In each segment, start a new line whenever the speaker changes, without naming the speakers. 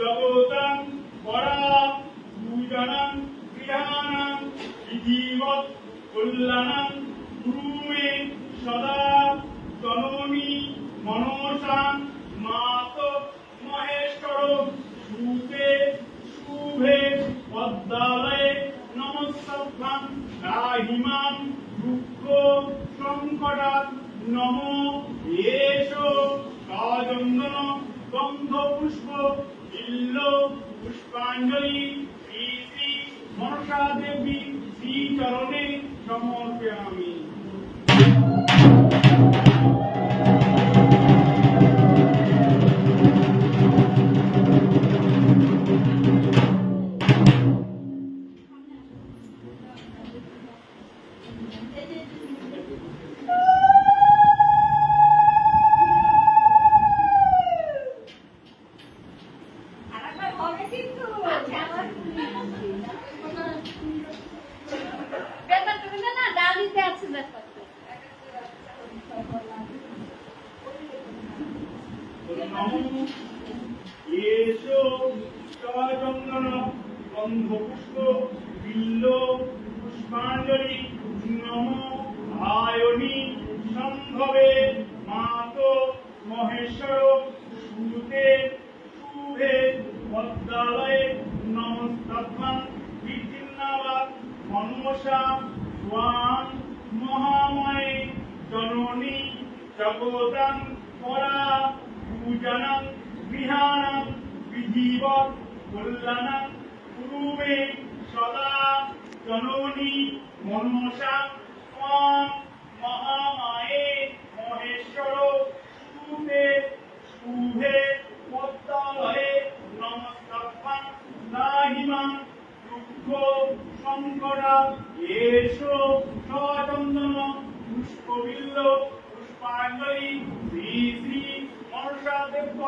জগতাং পরা পূজনাং বিধানাং বিধিবৎ কল্যাণাং গুরুমে সদা জননী মনসাং মাত মহেশ্বর সুতে শুভে পদ্মালয়ে নমস্তভ্যাং রাহিমাং দুঃখ সংকটাৎ নম। এষ কাজন্দন গন্ধ পুষ্প বিল্ল পুষ্পাঞ্জলি শ্রী শ্রী মনসা দেবী শ্রী চরণে সমর্পয়ামি। এসো চন্দন গন্ধ পুষ্প বিল্ল, পুষ্পাঞ্জলি, নম, আয়নি মাত, মহেশ্বর, সুতে, শুভে, পদ্মালয়ে নমস্তভ্যাং বিচিন্নাবাদ মনসা স্বাং মহাময়ে, জননী জগতাং পরা পূজনাং বিহানাং বিধিবৎ কল্যাণাং কুরুমে সদা জননী মনসা স্বাং মহামায়ে মহেশ্বর শুভে শুভে পদ্মালয়ে নমস্তভ্যাং নাহিমাং দুঃখ সংকটা এসো সচন্দন পুষ্পবিল্ল পুষ্পাঞ্জলি শ্রী শ্রী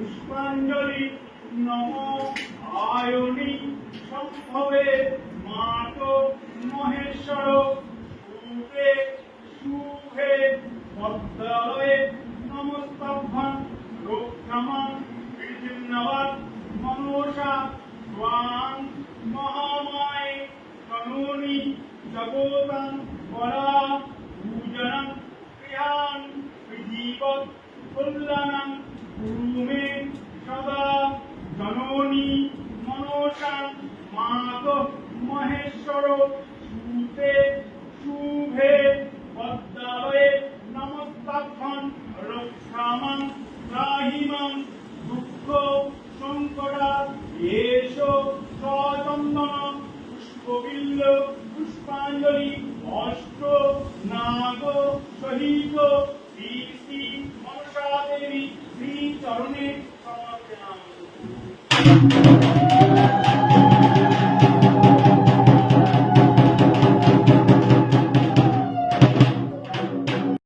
পুষ্পাঞ্জলি নম আয়নি সম্ভবে মাত মহেশ্বর। শুভে শুভে পদ্মালয়ে নমস্তভ্যাং রক্ষামাং বিচিন্নবাদ মনসা স্বাং মহামায়ে কনুনি জগতাং, পরা, পূজনং ক্রিয়ান বিধিবৎ, কল্যাণং, কুরুমে সদা জননী মনসাং মাত মহেশ্বর সুতে শুভে পদ্মালয়ে দুঃখ সংকটা এসো সচন্দন পুষ্পবিল্ল পুষ্পাঞ্জলি অষ্ট নাগ সহিত মনসা দেবী শ্রী চরণে